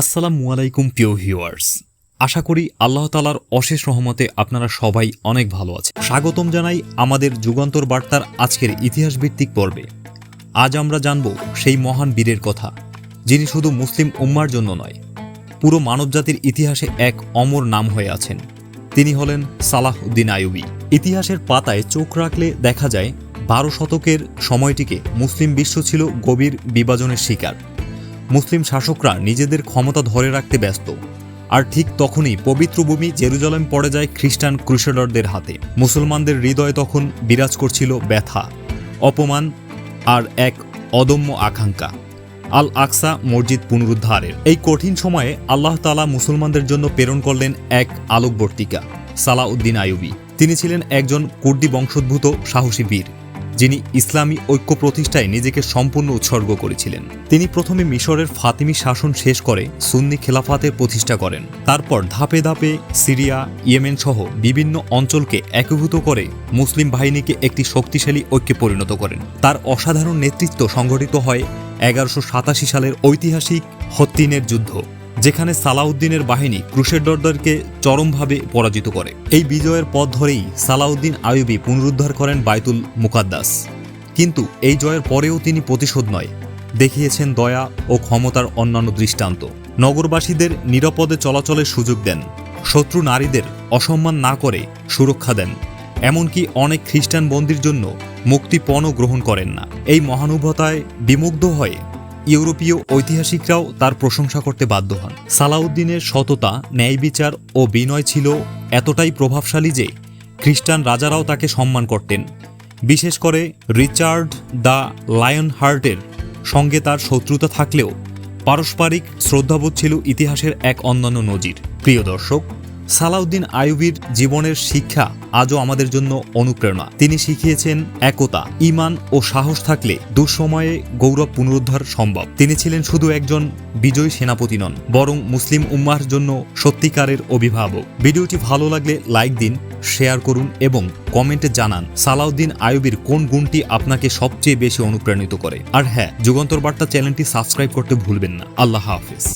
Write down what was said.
আসসালামু আলাইকুম পিও ভিউয়ার্স। আশা করি আল্লাহ তালার অশেষ রহমতে আপনারা সবাই অনেক ভালো আছে স্বাগতম জানাই আমাদের যুগান্তর বার্তার আজকের ইতিহাস ভিত্তিক পর্বে। আজ আমরা জানব সেই মহান বীরের কথা, যিনি শুধু মুসলিম উম্মার জন্য নয়, পুরো মানবজাতির ইতিহাসে এক অমর নাম হয়ে আছেন। তিনি হলেন সালাহ উদ্দিন আইয়ুবী। ইতিহাসের পাতায় চোখ রাখলে দেখা যায়, বারো শতকের সময়টিকে মুসলিম বিশ্ব ছিল গভীর বিভাজনের শিকার। মুসলিম শাসকরা নিজেদের ক্ষমতা ধরে রাখতে ব্যস্ত। আর ঠিক তখনই পবিত্র ভূমি জেরুজালেম পড়ে যায় খ্রিস্টান ক্রুসেডারদের হাতে। মুসলমানদের হৃদয়ে তখন বিরাজ করছিল ব্যথা, অপমান আর এক অদম্য আকাঙ্ক্ষা। আল আকসা মসজিদ পুনরুদ্ধারের। এই কঠিন সময়ে আল্লাহ তালা মুসলমানদের জন্য প্রেরণ করলেন এক আলোকবর্তিকা, সালাউদ্দিন আইয়ুবী। তিনি ছিলেন একজন কুর্দি বংশোদ্ভূত সাহসী বীর। যিনি ইসলামী ঐক্য প্রতিষ্ঠায় নিজেকে সম্পূর্ণ উৎসর্গ করেছিলেন। তিনি প্রথমে মিশরের ফাতিমি শাসন শেষ করে সুন্নি খেলাফাতের প্রতিষ্ঠা করেন। তারপর ধাপে ধাপে সিরিয়া, ইয়েমেন সহ বিভিন্ন অঞ্চলকে একীভূত করে মুসলিম বাহিনীকে একটি শক্তিশালী ঐক্যে পরিণত করেন। তার অসাধারণ নেতৃত্ব সংঘটিত হয় এগারোশো সাতাশি সালের ঐতিহাসিক হত্তিনের যুদ্ধ। যেখানে সালাউদ্দিনের বাহিনী ক্রুশেডরদেরকে চরমভাবে পরাজিত করে। এই বিজয়ের পথ ধরেই সালাউদ্দিন আইয়ুবী পুনরুদ্ধার করেন বাইতুল মুকাদ্দাস। কিন্তু এই জয়ের পরেও তিনি প্রতিশোধ নয়। দেখিয়েছেন দয়া ও ক্ষমতার অন্যান্য দৃষ্টান্ত। নগরবাসীদের নিরাপদে চলাচলের সুযোগ দেন। শত্রু নারীদের অসম্মান না করে সুরক্ষা দেন। এমনকি অনেক খ্রিস্টান বন্দির জন্য মুক্তিপণও গ্রহণ করেন না। এই মহানুভতায় বিমুগ্ধ হয়ে ইউরোপীয় ঐতিহাসিকরাও তার প্রশংসা করতে বাধ্য হন। সালাউদ্দিনের সততা, ন্যায় বিচার ও বিনয় ছিল এতটাই প্রভাবশালী যে খ্রিস্টান রাজারাও তাকে সম্মান করতেন। বিশেষ করে রিচার্ড দ্য লায়ন হার্টের সঙ্গে তার শত্রুতা থাকলেও পারস্পরিক শ্রদ্ধাবোধ ছিল ইতিহাসের এক অন্যান্য নজির। প্রিয় দর্শক সালাউদ্দিন আইয়ুবীর জীবনের শিক্ষা আজও আমাদের জন্য অনুপ্রেরণা। তিনি শিখিয়েছেন একতা ইমান ও সাহস থাকলে দুঃসময়ে গৌরব পুনরুদ্ধার সম্ভব। তিনি ছিলেন শুধু একজন বিজয়ী সেনাপতি নন, বরং মুসলিম উম্মার জন্য সত্যিকারের অভিভাবক। ভিডিওটি ভালো লাগলে লাইক দিন, শেয়ার করুন এবং কমেন্টে জানান সালাউদ্দিন আইয়ুবীর কোন গুণটি আপনাকে সবচেয়ে বেশি অনুপ্রাণিত করে। আর হ্যাঁ যুগান্তর বার্তা চ্যানেলটি সাবস্ক্রাইব করতে ভুলবেন না। আল্লাহ হাফিজ।